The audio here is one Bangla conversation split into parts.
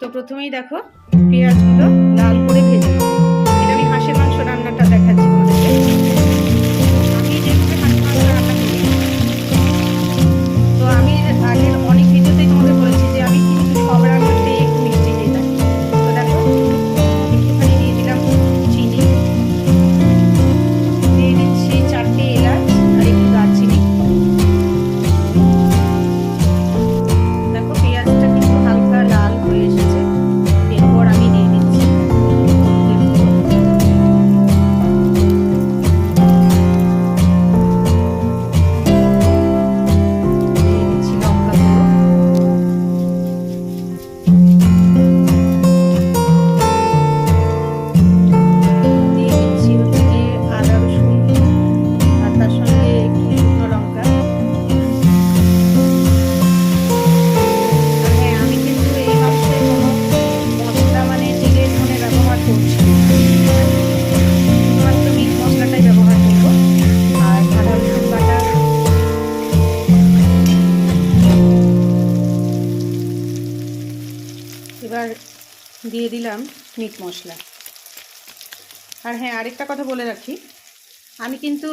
তো প্রথমেই দেখো পেঁয়াজগুলো এবার দিয়ে দিলাম মিট মশলা। আর হ্যাঁ আরেকটা কথা বলে রাখি। আমি কিন্তু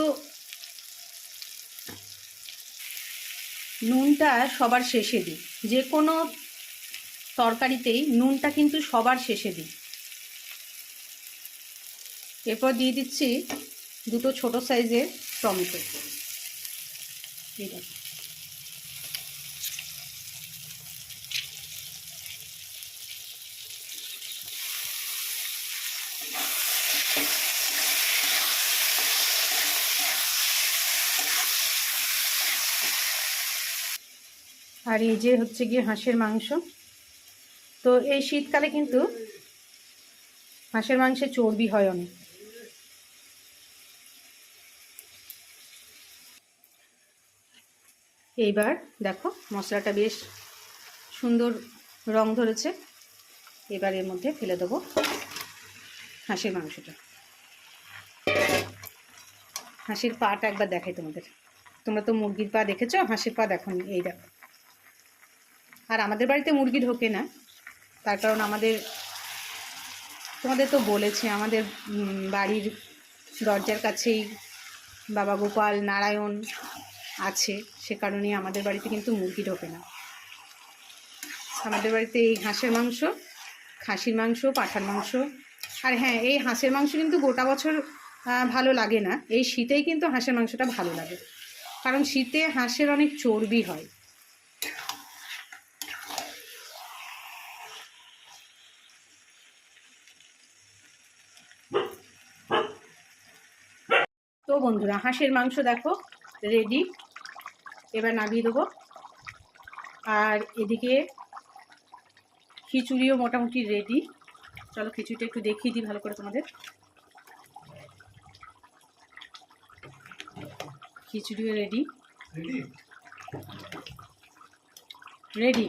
নুনটা সবার শেষে দিই। যে কোনো তরকারিতেই নুনটা কিন্তু সবার শেষে দিই। এরপর দিয়ে দিচ্ছি দুটো ছোট সাইজের টমেটো। এই আর এই যে হচ্ছে গিয়ে হাঁসের মাংস। তো এই শীতকালে কিন্তু হাঁসের মাংসে চর্বি হয় অনেক। এইবার দেখো মশলাটা বেশ সুন্দর রং ধরেছে। এবার এর মধ্যে ফেলে দেবো হাঁসের মাংসটা। হাঁসের পাটা একবার দেখাই তোমাদের। তোমরা তো মুরগির পা দেখেছ? হাঁসের পা দেখো এই দেখো। আর আমাদের বাড়িতে মুরগি ঢোকে না। তার কারণ আমাদের, তোমাদের তো বলেছে, আমাদের বাড়ির দরজার কাছেই বাবা গোপাল নারায়ণ আছে। সে কারণে আমাদের বাড়িতে কিন্তু মুরগি ঢোকে না। আমাদের বাড়িতে এই হাঁসের মাংস, খাসির মাংস, পাঁঠার মাংস, আর হ্যাঁ এই হাঁসের মাংস কিন্তু গোটা বছর ভালো লাগে না। এই শীতেই কিন্তু হাঁসের মাংসটা ভালো লাগে। কারণ শীতে হাঁসের অনেক চর্বি হয়। তো বন্ধুরা হাঁসের মাংস দেখো রেডি এবার নামিয়ে দেবো। আর এদিকে খিচুড়িও মোটামুটি রেডি চলো খিচুড়িটা একটু দেখিয়ে দিই ভালো করে তোমাদের। খিচুড়িও রেডি রেডি